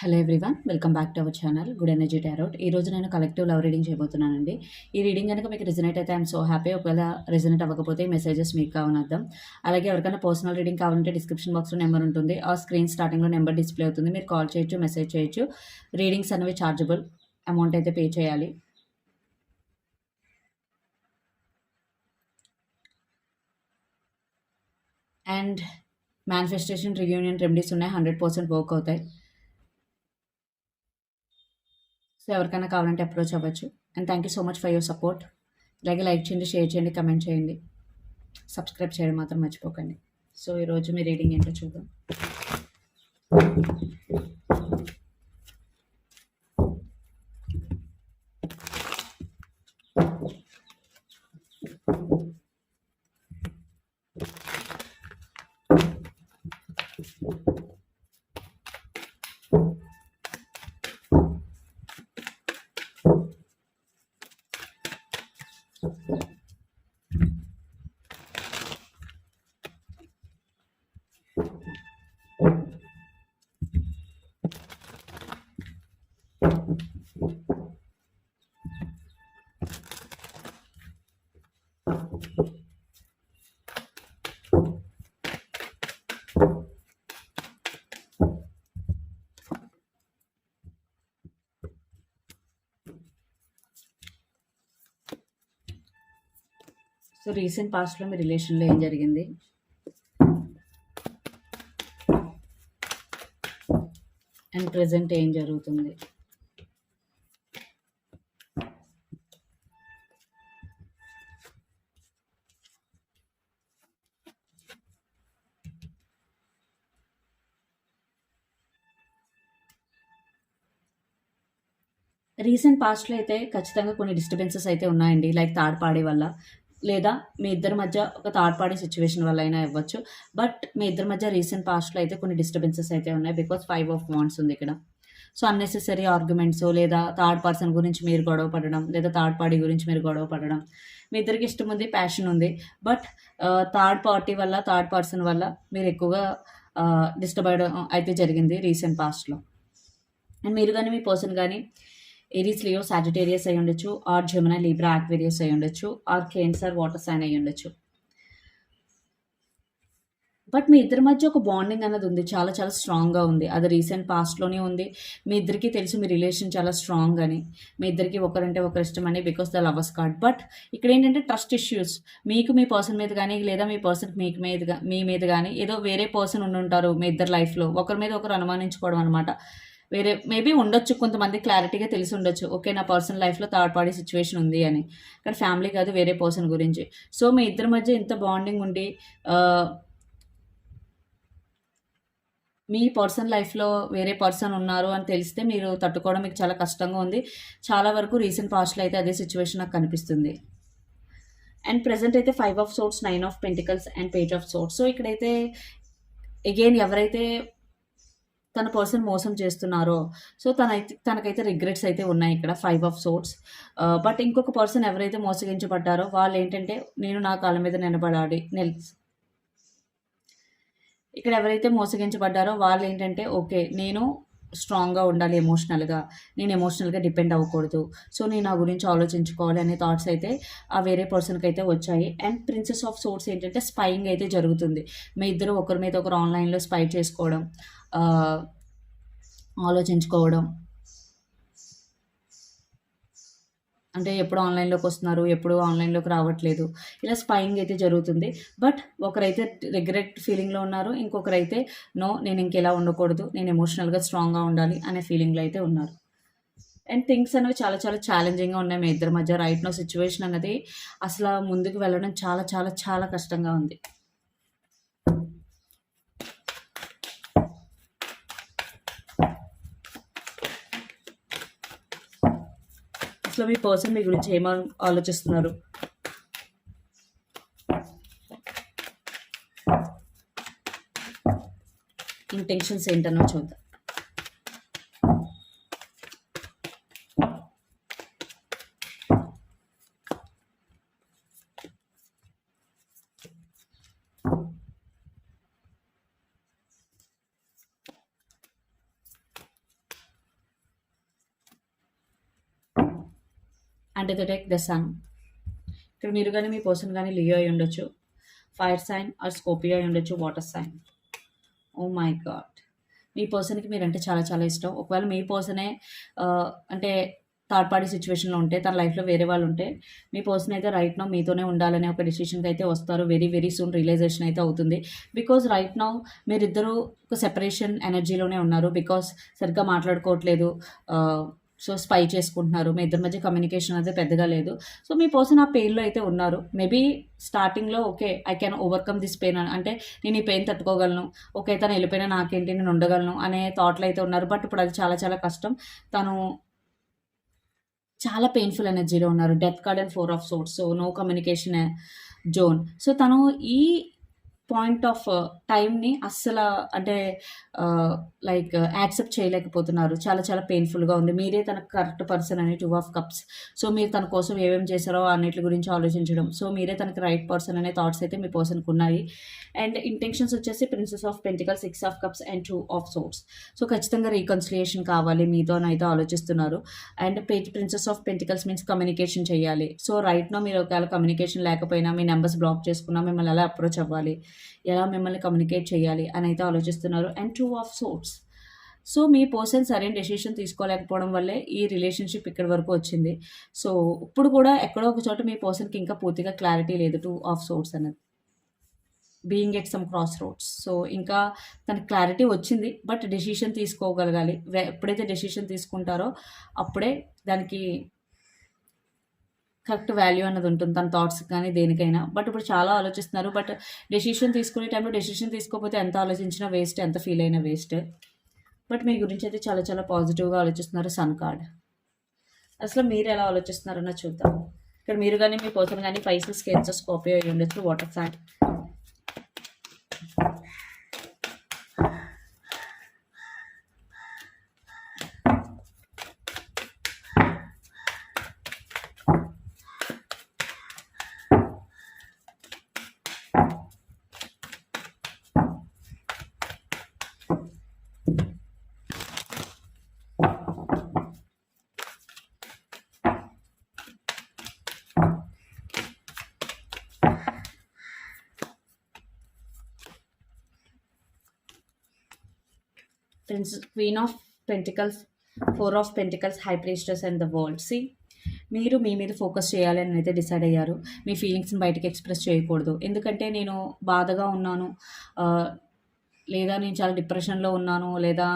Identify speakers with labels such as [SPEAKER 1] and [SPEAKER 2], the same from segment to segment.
[SPEAKER 1] Hello everyone welcome back to our channel good energy tarot. ఈ రోజు నేను collective love reading చేయబోతున్నానండి. ఈ reading కనుక మీకు రిజనేట్ అయితే ఐఎమ్ సో హ్యాపీ. ఒకవేళ రిజనేట్ అవ్వకపోతే మెసేజెస్ మీకు కావనర్థం. అలాగే ఎవరికైనా పర్సనల్ రీడింగ్ కావాలంటే డిస్క్రిప్షన్ బాక్స్లో నెంబర్ ఉంటుంది. ఆ స్క్రీన్ స్టార్టింగ్లో నెంబర్ డిస్ప్లే అవుతుంది. మీరు కాల్ చేయొచ్చు మెసేజ్ చేయొచ్చు. రీడింగ్స్ అనేవి ఛార్జబుల్ అమౌంట్ అయితే పే చేయాలి. అండ్ మేనిఫెస్టేషన్ రియూనియన్ రెమెడీస్ ఉన్నాయి. హండ్రెడ్ పర్సెంట్ వర్క్ అవుతాయి. సో ఎవరికైనా కావాలంటే అప్రోచ్ అవ్వచ్చు. And thank you so much for your support అలాగే లైక్ చేయండి షేర్ చేయండి కమెంట్ చేయండి. సబ్స్క్రైబ్ చేయడం మాత్రం మర్చిపోకండి. సో ఈరోజు మీ రీడింగ్ ఏంటో చూద్దాం. సో రీసెంట్ పాస్ట్లో మీ రిలేషన్లో ఏం జరిగింది? అండ్ ప్రజెంట్ ఏం జరుగుతుంది? రీసెంట్ పాస్ట్లో అయితే ఖచ్చితంగా కొన్ని డిస్టర్బెన్సెస్ అయితే ఉన్నాయండి లైక్ థర్డ్ వల్ల. లేదా మీ ఇద్దరి మధ్య ఒక థర్డ్ పార్టీ సిచ్యువేషన్ వల్ల అయినా ఇవ్వచ్చు బట్ మీ ఇద్దరి మధ్య రీసెంట్ పాస్ట్లో అయితే కొన్ని డిస్టర్బెన్సెస్ అయితే ఉన్నాయి బికాస్ ఫైవ్ ఆఫ్ వాన్స్ ఉంది ఇక్కడ. సో అన్నెసెసరీ ఆర్గ్యుమెంట్స్ లేదా థర్డ్ పర్సన్ గురించి మీరు గొడవ పడడం లేదా థర్డ్ పార్టీ గురించి మీరు గొడవ పడడం. మీ ఇద్దరికి ఇష్టం ఉంది ప్యాషన్ ఉంది. బట్ థర్డ్ పార్టీ వల్ల థర్డ్ పర్సన్ వల్ల మీరు ఎక్కువగా డిస్టర్బ్ అయితే జరిగింది రీసెంట్ పాస్ట్లో అండ్ మీరు కానీ మీ పర్సన్ కానీ ఏరీస్ లియో సాజిటేరియస్ అయి ఉండొచ్చు. ఆర్ జమున లీబ్రా ఆక్వేరియస్ అయి ఉండొచ్చు. ఆర్ కేన్సర్ వాటర్ సైన్ అయి ఉండొచ్చు. బట్ మీ ఇద్దరి మధ్య ఒక బాండింగ్ అనేది ఉంది. చాలా చాలా స్ట్రాంగ్గా ఉంది. అది రీసెంట్ పాస్ట్లోనే ఉంది. మీ ఇద్దరికి తెలుసు మీ రిలేషన్ చాలా స్ట్రాంగ్ అని. మీ ఇద్దరికి ఒకరంటే ఒకరు ఇష్టం అని because the lovers card but ఇక్కడ ఏంటంటే ట్రస్ట్ ఇష్యూస్ మీకు మీ పర్సన్ మీద కానీ లేదా మీ పర్సన్ మీకు మీద మీ మీద కానీ ఏదో వేరే పర్సన్ ఉండి ఉంటారు మీ ఇద్దరు లైఫ్లో ఒకరి మీద ఒకరు అనుమానించుకోవడం అనమాట వేరే మేబీ ఉండొచ్చు కొంతమంది క్లారిటీగా తెలిసి ఉండొచ్చు. ఓకే నా పర్సనల్ లైఫ్లో థర్డ్ పార్టీ సిచ్యువేషన్ ఉంది అని. కానీ ఫ్యామిలీ కాదు వేరే పర్సన్ గురించి. సో మీ ఇద్దరి మధ్య ఇంత బాండింగ్ ఉండి మీ పర్సన్ లైఫ్లో వేరే పర్సన్ ఉన్నారు అని తెలిస్తే మీరు తట్టుకోవడం మీకు చాలా కష్టంగా ఉంది. చాలా వరకు రీసెంట్ పాస్ట్లో అయితే అదే సిచ్యువేషన్ నాకు కనిపిస్తుంది. అండ్ ప్రజెంట్ అయితే five of swords nine of pentacles and page of swords so ఇక్కడైతే అగైన్ ఎవరైతే తన పర్సన్ మోసం చేస్తున్నారో. సో తన తనకైతే రిగ్రెట్స్ అయితే ఉన్నాయి ఇక్కడ ఫైవ్ ఆఫ్ సోట్స్ బట్ ఇంకొక పర్సన్ ఎవరైతే మోసగించబడ్డారో వాళ్ళు ఏంటంటే నేను నా కాళ్ళ మీద నిలబడాలి నిల్ ఇక్కడ ఎవరైతే మోసగించబడ్డారో వాళ్ళు ఏంటంటే ఓకే నేను స్ట్రాంగ్గా ఉండాలి ఎమోషనల్గా. నేను ఎమోషనల్గా డిపెండ్ అవ్వకూడదు. సో నేను నా గురించి ఆలోచించుకోవాలి అనే థాట్స్ అయితే ఆ వేరే పర్సన్కి అయితే వచ్చాయి. అండ్ ప్రిన్సెస్ ఆఫ్ సోర్స్ ఏంటంటే స్పైయింగ్ అయితే జరుగుతుంది. మీ ఇద్దరు ఒకరి మీద ఒకరు ఆన్లైన్లో స్పై చేసుకోవడం ఆలోచించుకోవడం అంటే ఎప్పుడు ఆన్లైన్లోకి వస్తున్నారు ఎప్పుడు ఆన్లైన్లోకి రావట్లేదు. ఇలా స్పైయింగ్ అయితే జరుగుతుంది. బట్ ఒకరైతే రిగ్రెట్ ఫీలింగ్లో ఉన్నారు ఇంకొకరైతే నో నేను ఇంకెలా ఉండకూడదు నేను ఎమోషనల్గా స్ట్రాంగ్గా ఉండాలి అనే ఫీలింగ్లో అయితే ఉన్నారు. అండ్ థింగ్స్ అనేవి చాలా చాలా ఛాలెంజింగ్గా ఉన్నాయి. మీ ఇద్దరి మధ్య రైట్ నో సిచ్యువేషన్ అనేది అసలు ముందుకు వెళ్ళడం చాలా చాలా చాలా కష్టంగా ఉంది. లో మీ పర్సన్ మీ గురించి ఏమో ఆలోచిస్తున్నారు? ఇంటెన్షన్స్ ఏంటనో చూద్దాం. And the deck the sun ఇక్కడ మీరు కానీ మీ పర్సన్ కానీ లియో అయి ఉండొచ్చు. ఫైర్ సైన్ ఆర్ స్కోపియో అయి ఉండొచ్చు water sign. Oh my god. మీ పర్సన్కి మీరంటే చాలా చాలా ఇష్టం. ఒకవేళ మీ పర్సనే అంటే థర్డ్ పార్టీ సిచ్యువేషన్లో ఉంటే తన లైఫ్లో వేరే వాళ్ళు ఉంటే మీ పర్సన్ అయితే రైట్ నౌ మీతోనే ఉండాలనే ఒక డిసిషన్కి అయితే వస్తారు. వెరీ వెరీ సూన్ రియలైజేషన్ అయితే అవుతుంది. బికాజ్ రైట్ నౌ మీరిద్దరూ ఒక సెపరేషన్ ఎనర్జీలోనే ఉన్నారు. బికాస్ సరిగ్గా మాట్లాడుకోవట్లేదు. సో స్పై చేసుకుంటున్నారు. మీ ఇద్దరి మధ్య కమ్యూనికేషన్ అయితే పెద్దగా లేదు. సో మీ పర్సన్ ఆ పెయిన్లో అయితే ఉన్నారు. మేబీ స్టార్టింగ్లో okay I can overcome this pain అంటే నేను ఈ పెయిన్ తట్టుకోగలను. ఓకే తను వెళ్ళిపోయినా నాకేంటి నేను ఉండగలను అనే థాట్లో అయితే ఉన్నారు. బట్ ఇప్పుడు అది చాలా చాలా కష్టం. తను చాలా పెయిన్ఫుల్ ఎనర్జీలో ఉన్నారు. Death card and four of swords so no communication zone so తను ఈ పాయింట్ ఆఫ్ టైంని అస్సలు అంటే లైక్ యాక్సెప్ట్ చేయలేకపోతున్నారు. చాలా చాలా పెయిన్ఫుల్గా ఉంది. మీరే తన కరెక్ట్ పర్సన్ అని టూ ఆఫ్ కప్స్. సో మీరు తన కోసం ఏమేమి చేశారో అన్నిటి గురించి ఆలోచించడం. సో మీరే తనకి రైట్ పర్సన్ అనే థాట్స్ అయితే మీ పర్సన్కి ఉన్నాయి. అండ్ ఇంటెన్షన్స్ వచ్చేసి princess of pentacle six of cups and two of swords so ఖచ్చితంగా రీకన్సిలియేషన్ కావాలి మీతో అయితే ఆలోచిస్తున్నారు. And princess of pentacles means communication చేయాలి. సో రైట్నో మీరు ఒకవేళ కమ్యూనికేషన్ లేకపోయినా మీ నెంబర్స్ బ్లాక్ చేసుకున్నా మిమ్మల్ని ఎలా అప్రోచ్ అవ్వాలి? ఎలా మిమ్మల్ని కమ్యూనికేట్ చేయాలి అని అయితే ఆలోచిస్తున్నారు. And two of swords so me person సరైన డెసిషన్ తీసుకోలేకపోవడం వల్లే ఈ రిలేషన్షిప్ ఇక్కడి వరకు వచ్చింది. సో ఇప్పుడు కూడా ఎక్కడో ఒక చోట మీ పర్సన్కి ఇంకా పూర్తిగా క్లారిటీ లేదు. టూ ఆఫ్ సోర్ట్స్ అనేది being at some crossroads so ఇంకా తనకి క్లారిటీ వచ్చింది. బట్ డెసిషన్ తీసుకోగలగాలి. ఎప్పుడైతే డెసిషన్ తీసుకుంటారో అప్పుడే దానికి కరెక్ట్ వాల్యూ అన్నది ఉంటుంది తన థాట్స్ కానీ దేనికైనా. బట్ ఇప్పుడు చాలా ఆలోచిస్తున్నారు. బట్ డెసిషన్ తీసుకునే టైంలో డెసిషన్ తీసుకోకపోతే ఎంత ఆలోచించినా వేస్ట్ ఎంత ఫీల్ అయినా వేస్ట్ బట్ మీ గురించి అయితే చాలా చాలా పాజిటివ్గా ఆలోచిస్తున్నారు సన్ కార్డ్ అసలు మీరు ఎలా ఆలోచిస్తున్నారన్న చూద్దాం. ఇక్కడ మీరు కానీ మీ పర్సన్ కానీ పైసలు స్కెచెస్ కాపీ అయ్యి ఉండొచ్చు water fact friends queen of pentacles four of pentacles high priestess and the world see మీరు మీ మీద ఫోకస్ చేయాలి అని అయితే డిసైడ్ అయ్యారు. మీ ఫీలింగ్స్ని బయటకు ఎక్స్ప్రెస్ చేయకూడదు. ఎందుకంటే నేను బాధగా ఉన్నాను. లేదా నేను చాలా డిప్రెషన్లో ఉన్నాను. లేదా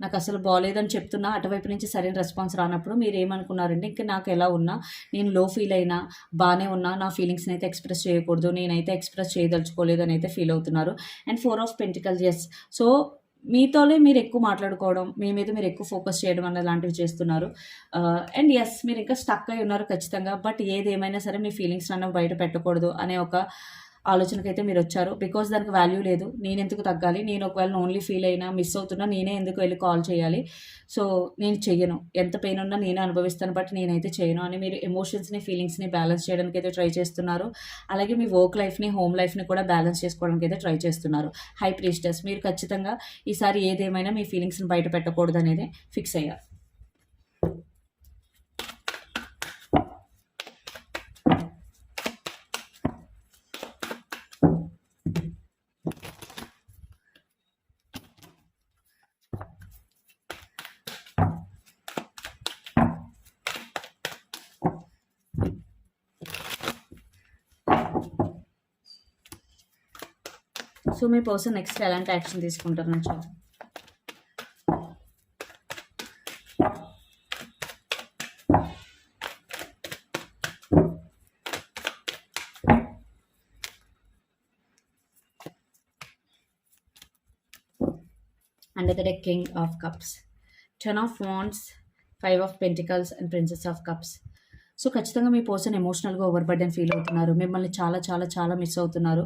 [SPEAKER 1] నాకు అసలు బాగాలేదని చెప్తున్నా. అటువైపు నుంచి సరైన రెస్పాన్స్ రానప్పుడు మీరు ఏమనుకున్నారంటే ఇంకా నాకు ఎలా ఉన్నా? నేను లో ఫీల్ అయినా బాగానే ఉన్నా నా ఫీలింగ్స్ని అయితే ఎక్స్ప్రెస్ చేయకూడదు. నేనైతే ఎక్స్ప్రెస్ చేయదలుచుకోలేదు అని అయితే ఫీల్ అవుతున్నారు. And four of pentacles yes so మీతోనే మీరు ఎక్కువ మాట్లాడుకోవడం మీ మీద మీరు ఎక్కువ ఫోకస్ చేయడం అన్న లాంటివి చేస్తున్నారు. అండ్ ఎస్ మీరు ఇంకా స్టక్ అయి ఉన్నారు ఖచ్చితంగా బట్ ఏది ఏమైనా సరే మీ ఫీలింగ్స్ అన్న బయట పెట్టకూడదు అనే ఒక ఆలోచనకైతే మీరు వచ్చారు. బికాస్ దానికి వాల్యూ లేదు. నేను ఎందుకు తగ్గాలి? నేను ఒకవేళ ఓన్లీ ఫీల్ అయినా మిస్ అవుతున్నా నేనే ఎందుకు వెళ్ళి కాల్ చేయాలి? సో నేను చెయ్యను. ఎంత పెయిన్ ఉన్నా నేనే అనుభవిస్తాను. బట్ నేనైతే చేయను అని మీరు ఎమోషన్స్ని ఫీలింగ్స్ని బ్యాలెన్స్ చేయడానికి అయితే ట్రై చేస్తున్నారు. అలాగే మీ వర్క్ లైఫ్ని హోమ్ లైఫ్ని కూడా బ్యాలెన్స్ చేసుకోవడానికి అయితే ట్రై చేస్తున్నారు. హై ప్రీస్టర్స్ మీరు ఖచ్చితంగా ఈసారి ఏదేమైనా మీ ఫీలింగ్స్ని బయట పెట్టకూడదు అనేది ఫిక్స్ అయ్యారు. సో మీ పర్సన్ నెక్స్ట్ ఎలాంటి యాక్షన్ తీసుకుంటారు నేను చూద్దాం under the deck king of cups. Ten of wands five of pentacles and princess of cups so ఖచ్చితంగా మీ పర్సన్ ఎమోషనల్గా ఓవర్ బర్డెన్ ఫీల్ అవుతున్నారు. మిమ్మల్ని చాలా చాలా చాలా మిస్ అవుతున్నారు.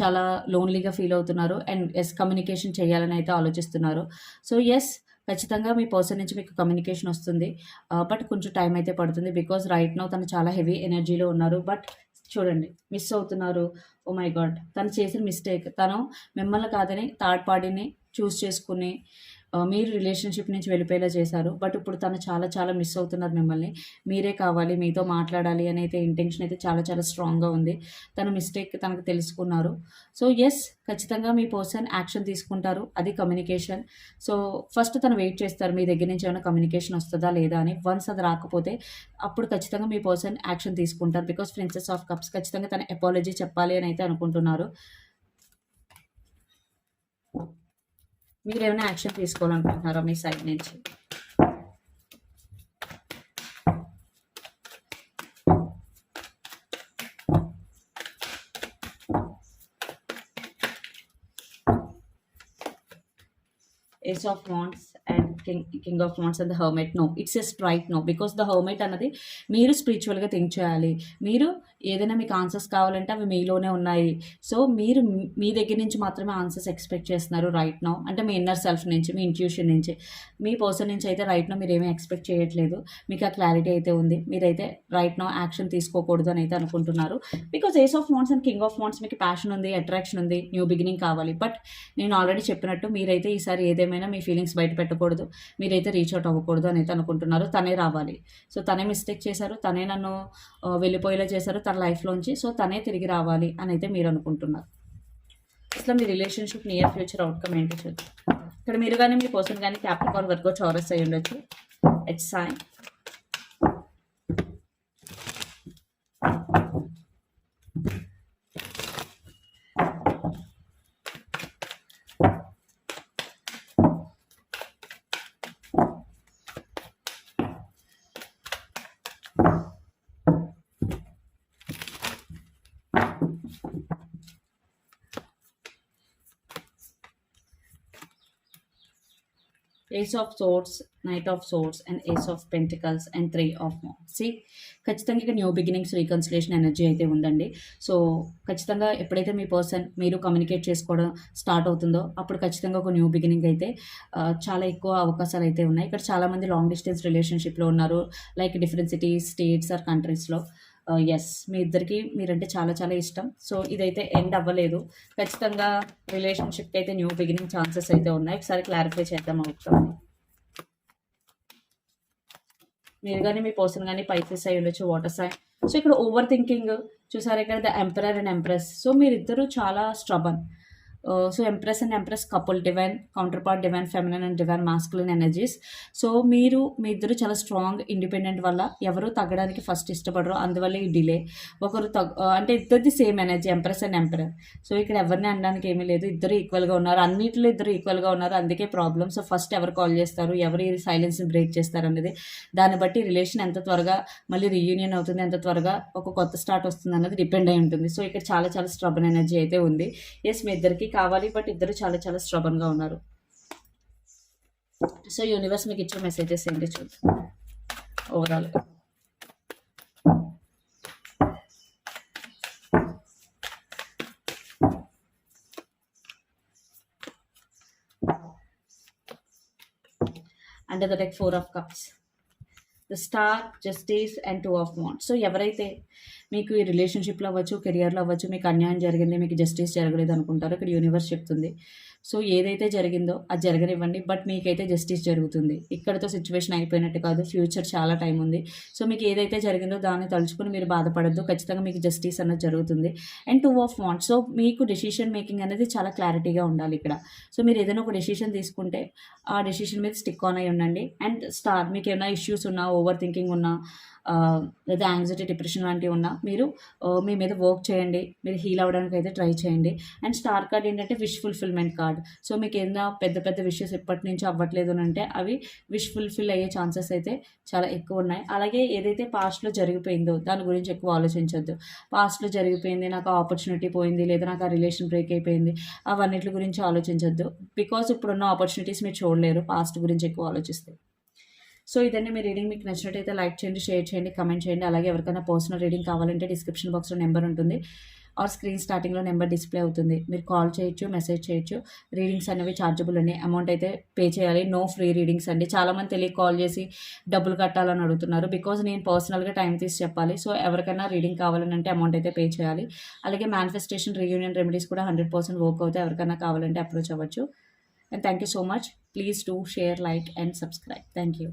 [SPEAKER 1] చాలా లోన్లీగా ఫీల్ అవుతున్నారు అండ్ ఎస్ కమ్యూనికేషన్ చేయాలని అయితే ఆలోచిస్తున్నారు. సో ఎస్ ఖచ్చితంగా మీ పర్సన్ నుంచి మీకు కమ్యూనికేషన్ వస్తుంది. బట్ కొంచెం టైం అయితే పడుతుంది బికాజ్ రైట్ నో తను చాలా హెవీ ఎనర్జీలో ఉన్నారు. బట్ చూడండి మిస్ అవుతున్నారు. ఓ మై గాడ్ తను చేసిన మిస్టేక్. తను మిమ్మల్ని కాదని థర్డ్ పార్టీని చూస్ చేసుకుని మీరు రిలేషన్‌షిప్ నుంచి వెళ్ళిపోయేలా చేశారు. బట్ ఇప్పుడు తను చాలా చాలా మిస్ అవుతున్నారు మిమ్మల్ని. మీరే కావాలి, మీతో మాట్లాడాలి అని అయితే ఇంటెన్షన్ అయితే చాలా చాలా స్ట్రాంగ్‌గా ఉంది. తన మిస్టేక్ తనకు తెలుసుకున్నారు. సో, ఎస్ ఖచ్చితంగా మీ పర్సన్ యాక్షన్ తీసుకుంటారు. అది కమ్యూనికేషన్. సో, ఫస్ట్ తను వెయిట్ చేస్తారు మీ దగ్గర నుంచి ఏమైనా కమ్యూనికేషన్ వస్తుందా లేదా అని. వన్స్ అది రాకపోతే అప్పుడు ఖచ్చితంగా మీ పర్సన్ యాక్షన్ తీసుకుంటారు. బికాజ్ ప్రిన్సెస్ ఆఫ్ కప్స్ ఖచ్చితంగా తన అపాలజీ చెప్పాలి అని అయితే అనుకుంటున్నారు. మీరేమైనా యాక్షన్ తీసుకోవాలనుకుంటున్నారా మీ సైడ్ నుంచి? Ace of wands and king king of wands and the hermit no. It's a straight no. Because the hermit అన్నది మీరు స్పిరిచువల్‌గా థింక్ చేయాలి. మీరు ఏదైనా మీకు ఆన్సర్స్ కావాలంటే అవి మీలోనే ఉన్నాయి. సో, మీరు మీ దగ్గర నుంచి మాత్రమే ఆన్సర్స్ ఎక్స్‌పెక్ట్ చేస్తున్నారు రైట్ నో అంటే మీ ఇన్నర్ సెల్ఫ్ నుంచి, మీ ఇంట్యూషన్ నుంచి. మీ పర్సన్ నుంచి అయితే రైట్ నో మీరు ఏమీ ఎక్స్‌పెక్ట్ చేయట్లేదు. మీకు ఆ క్లారిటీ అయితే ఉంది. మీరైతే రైట్ నో యాక్షన్ తీసుకోకూడదు అని అయితే అనుకుంటున్నారు. Because ace of wands and king of wands మీకు ప్యాషన్ ఉంది, అట్రాక్షన్ ఉంది, న్యూ బిగినింగ్ కావాలి. బట్ నేను ఆల్రెడీ చెప్పినట్టు మీరైతే ఈసారి ఏదేమైనా మీ ఫీలింగ్స్ బయట పెట్టకూడదు. మీరైతే రీచ్ అవుట్ అవ్వకూడదు అని అయితే అనుకుంటున్నారు. తనే రావాలి. సో, తనే మిస్టేక్ చేశారు. తనే నన్ను వెళ్ళిపోయేలా చేశారు తన లైఫ్‌లోంచి. సో, తనే తిరిగి రావాలి అని అయితే మీరు అనుకుంటున్నారు. అసలు మీ రిలేషన్‌షిప్ నియర్ ఫ్యూచర్ అవుట్‌కమ్ ఏంటో చూద్దాం. ఇక్కడ మీరు కానీ మీ person capital Capricorn, Virgo, Taurus అయి ఉండొచ్చు. It's sign. Ace of swords knight of swords and ace of pentacles and three of C ఖచ్చితంగా ఇక్కడ న్యూ బిగినింగ్స్, రీకన్సిలేషన్ ఎనర్జీ అయితే ఉందండి. సో, ఖచ్చితంగా ఎప్పుడైతే మీ పర్సన్ మీరు కమ్యూనికేట్ చేసుకోవడం స్టార్ట్ అవుతుందో అప్పుడు ఖచ్చితంగా ఒక న్యూ బిగినింగ్ అయితే చాలా ఎక్కువ అవకాశాలు అయితే ఉన్నాయి. ఇక్కడ చాలామంది లాంగ్ డిస్టెన్స్ రిలేషన్‌షిప్‌లో ఉన్నారు. Like different cities, states or కంట్రీస్‌లో. ఎస్ మీ ఇద్దరికీ మీరంటే చాలా చాలా ఇష్టం. సో, ఇదైతే ఎండ్ అవ్వలేదు. ఖచ్చితంగా రిలేషన్‌షిప్‌కి అయితే న్యూ బిగినింగ్ ఛాన్సెస్ అయితే ఉన్నాయి. ఒకసారి క్లారిఫై చేద్దాం అవుతాం మీరు కానీ మీ పర్సన్ కానీ పైసెస్ అయ్యి ఉండొచ్చు. Water sign. సో, ఇక్కడ ఓవర్ థింకింగ్ చూసారు ఇక్కడ the emperor and empress. So, మీరిద్దరూ చాలా stubborn. So, empress and empress couple divine counterpart divine feminine and divine masculine energies. So, మీరు మీ ఇద్దరు చాలా స్ట్రాంగ్ ఇండిపెండెంట్ వల్ల ఎవరు తగ్గడానికి ఫస్ట్ ఇష్టపడరు. అందువల్ల ఈ డిలే. ఒకరు తగ్ uh, అంటే ఇద్దరిది same energy empress and empress so, ఇక్కడ ఎవరిని అనడానికి ఏమీ లేదు. ఇద్దరు ఈక్వల్‌గా ఉన్నారు. అన్నింటిలో ఇద్దరు ఈక్వల్‌గా ఉన్నారు. అందుకే ప్రాబ్లమ్. సో, ఫస్ట్ ఎవరు కాల్ చేస్తారు, ఎవరు ఈ సైలెన్స్‌ని బ్రేక్ చేస్తారు అనేది దాన్ని బట్టి రిలేషన్ ఎంత త్వరగా మళ్ళీ రీయూనియన్ అవుతుంది, ఎంత త్వరగా ఒక కొత్త స్టార్ట్ వస్తుంది అన్నది డిపెండ్ అయి ఉంటుంది. సో, ఇక్కడ చాలా చాలా స్ట్రబన్ ఎనర్జీ అయితే ఉంది. ఎస్ మీ ఇద్దరికి కావాలి. బట్ ఇద్దరు చాలా చాలా స్ట్రబన్‌గా ఉన్నారు. సో, యూనివర్స్ మీకు ఇచ్చే మెసేజెస్ ఏంటి చూద్దాం. ఓవరాల్‌గా. Under the like four of cups. Star, justice and two of wands so, ఎవరైతే మీకు ఈ రిలేషన్‌షిప్‌లో అవ్వచ్చు, కెరియర్‌లో అవ్వచ్చు మీకు అన్యాయం జరిగింది, మీకు జస్టిస్ జరగలేదు అనుకుంటారో ఇక్కడ యూనివర్స్ చెప్తుంది. సో, ఏదైతే జరిగిందో అది జరగనివ్వండి. బట్ మీకైతే జస్టిస్ జరుగుతుంది. ఇక్కడతో సిచ్యువేషన్ అయిపోయినట్టు కాదు. ఫ్యూచర్ చాలా టైం ఉంది. సో, మీకు ఏదైతే జరిగిందో దాన్ని తలుచుకుని మీరు బాధపడద్దు ఖచ్చితంగా మీకు జస్టిస్ అన్నది జరుగుతుంది. And two of wands so, మీకు డెసిషన్ మేకింగ్ అనేది చాలా క్లారిటీగా ఉండాలి ఇక్కడ. సో, మీరు ఏదైనా ఒక డెసిషన్ తీసుకుంటే ఆ డెసిషన్ మీద స్టిక్ ఆన్ అయి ఉండండి. అండ్ స్టార్ మీకు ఏమైనా ఇష్యూస్ ఉన్నా, ఓవర్ థింకింగ్ ఉన్నా లేదా యాంగ్జైటీ, డిప్రెషన్ లాంటివి ఉన్నా మీరు మీ మీద వర్క్ చేయండి. మీరు హీల్ అవ్వడానికి అయితే ట్రై చేయండి. అండ్ స్టార్ కార్డ్ ఏంటంటే విష్ ఫుల్‌ఫిల్‌మెంట్ కార్డ్. సో, మీకు ఏదైనా పెద్ద పెద్ద విషెస్ ఎప్పటినుంచో అవ్వట్లేదు అంటే అవి విష్ ఫుల్‌ఫిల్ అయ్యే ఛాన్సెస్ అయితే చాలా ఎక్కువ ఉన్నాయి అలాగే ఏదైతే పాస్ట్‌లో జరిగిపోయిందో దాని గురించి ఎక్కువ ఆలోచించొద్దు. పాస్ట్‌లో జరిగిపోయింది. నాకు ఆపర్చునిటీ పోయింది. లేదా నాకు ఆ రిలేషన్ బ్రేక్ అయిపోయింది. అవన్నిటి గురించి ఆలోచించొద్దు. బికాజ్ ఇప్పుడున్న ఆపర్చునిటీస్ మీరు చూడలేరు పాస్ట్ గురించి ఎక్కువ ఆలోచిస్తే. సో, ఇదండి మీ రీడింగ్ మీకు నచ్చినట్టయితే లైక్ చేయండి, షేర్ చేయండి, కమెంట్ చేయండి. అలాగే ఎవరికైనా పర్సనల్ రీడింగ్ కావాలంటే డిస్క్రిప్షన్ బాక్స్‌లో నెంబర్ ఉంటుంది. ఆర్ స్క్రీన్ స్టార్టింగ్‌లో నెంబర్ డిస్‌ప్లే అవుతుంది. మీరు కాల్ చేయొచ్చు, మెసేజ్ చేయొచ్చు. రీడింగ్స్ అనేవి చార్జబుల్ అండి. అమౌంట్ అయితే పే చేయాలి. నో ఫ్రీ రీడింగ్స్ అండి. చాలామంది తెలియక కాల్ చేసి డబ్బులు కట్టాలని అడుగుతున్నారు. బికాజ్ నేను పర్సనల్‌గా టైం తీసి చెప్పాలి. సో, ఎవరికైనా రీడింగ్ కావాలనంటే అమౌంట్ అయితే పే చేయాలి. అలాగే మేనిఫెస్టేషన్, రీయూనియన్ రెమెడీస్ కూడా 100% వర్క్ అవుతాయి. ఎవరికైనా కావాలంటే అప్రోచ్ అవ్వచ్చు. And thank you so much. Please do share like and subscribe thank you